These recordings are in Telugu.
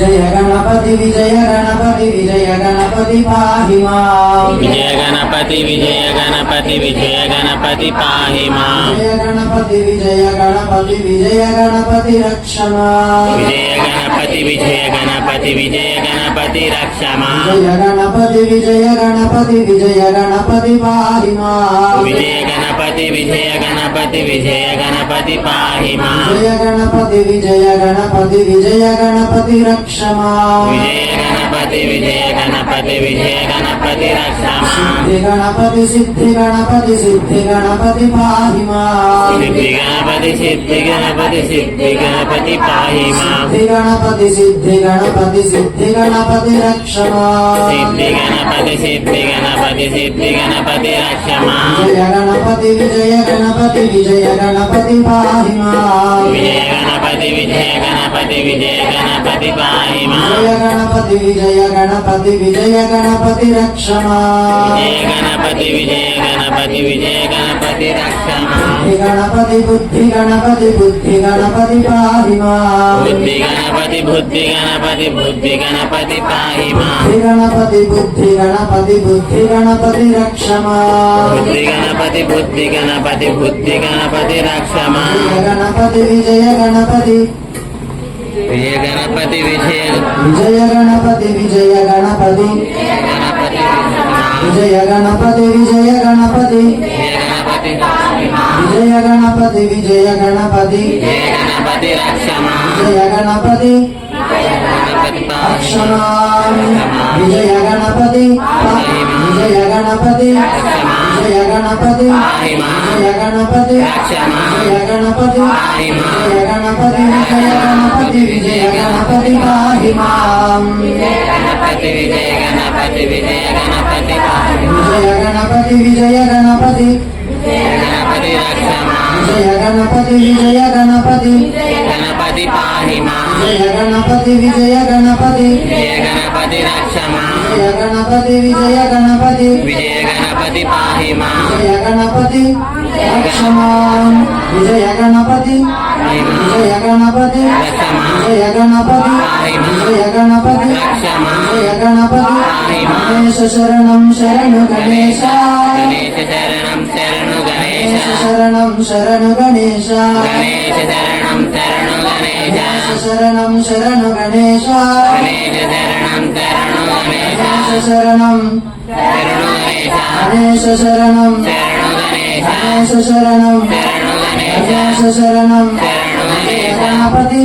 విజయ గణపతి విజయ గణపతి విజయ గణపతి పాహి మాం. విజయ గణపతి విజయ గణపతి విజయ గణపతి పాహి మాం. విజయ గణపతి విజయ గణపతి విజయ గణపతి రక్ష మాం విజయ గణపతి విజయ గణపతి విజయ గణపతి రక్ష మాం విజయ గణపతి విజయ గణపతి విజయ గణపతి పాహి మాం. విజయ గణపతి విజయ గణపతి విజయ గణపతి పాహి మాం. విజయ గణపతి విజయ గణపతి విజయ గణపతి రక్ష మాం విజయ గణపతి విజయ గణపతి విజయ గణపతి రక్ష మాం సిద్ధి గణపతి సిద్ధి గణపతి సిద్ధి గణపతి పాహి మాం సిద్ధి గణపతి సిద్ధి గణపతి సిద్ధి గణపతి పాయి సిద్ధి గణపతి సిద్ధి గణపతి సిద్ధి గణపతి రక్షమా సిద్ధి గణపతి సిద్ధి గణపతి సిద్ధి గణపతి రక్షమా విజయ గణపతి విజయ గణపతి విజయ గణపతి పాయి విజయ గణపతి విజయ గణపతి విజయ గణపతి పాయి విజయ గణపతి విజయ గణపతి విజయ గణపతి రక్షమా విజయ గణపతి విజయ గణపతి విజయ గణపతి రక్షమా గణపతి బుద్ధి గణపతి బుద్ధి గణపతి పాహి మాం బుద్ధి గణపతి బుద్ధి గణపతి బుద్ధి గణపతి పాహి మాం బుద్ధి గణపతి బుద్ధి గణపతి బుద్ధి గణపతి రక్ష మాం బుద్ధి గణపతి బుద్ధి గణపతి బుద్ధి గణపతి రక్ష మాం విజయ గణపతి విజయ గణపతి విజయ గణపతి విజయ విజయ గణపతి విజయ గణపతి గణపతి విజయ గణపతి విజయ గణపతి విజయ గణపతి జయ గణపతి విజయ గణపతి జయ గణపతి విజయ గణపతి విజయ గణపతి జయ గణపతి జయ గణపతి విజయ గణపతి విజయ గణపతి విజయ గణపతి విజయ గణపతి విజయ గణపతి విజయ గణపతి మాం విజయ గణపతి విజయ గణపతి గణపతి పాహి మాం విజయ గణపతి విజయ గణపతి విజయ గణపతి రక్ష మాం విజయ గణపతి విజయ గణపతి విజయ గణపతి పాహి మాం విజయ గణపతి రక్షమాం. విజయ గణపతి విజయ గణపతి విజయ గణపతి విజయ గణపతి విజయ గణపతి గణేశ శరణం శరణు గణేశ ശരണം ശരണ ഗണേശ. ഗണേശ ശരണം ശരണം ഗണേശ. ശരണം ശരണു ഗണേശ. ശരണം ശരണു ഗണേശ. ശരണം. ഗണേശ. ശരണം. ഗണേശ. ശരണം. ഗണേശ. ശരണം. ഗണപതി.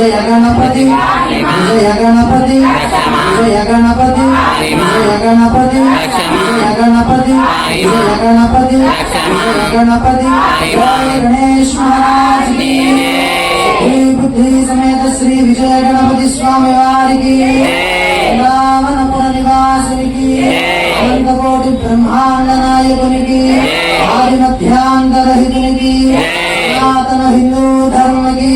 విజయ గణపతి విజయ గణపతి విజయ గణపతి విజయ గణపతి విజయ గణపతి విజయ గణపతి విజయ గణపతి గణేష్ మహారాజ్ శ్రీ బుద్ధి సమేత శ్రీ విజయ గణపతి స్వామి వారికి రావణపుర నివాసునికి అనంతకోటి బ్రహ్మాండ నాయకునికి ఆది మధ్యాంతరహితునికి సనాతన హిందూ ధర్మకి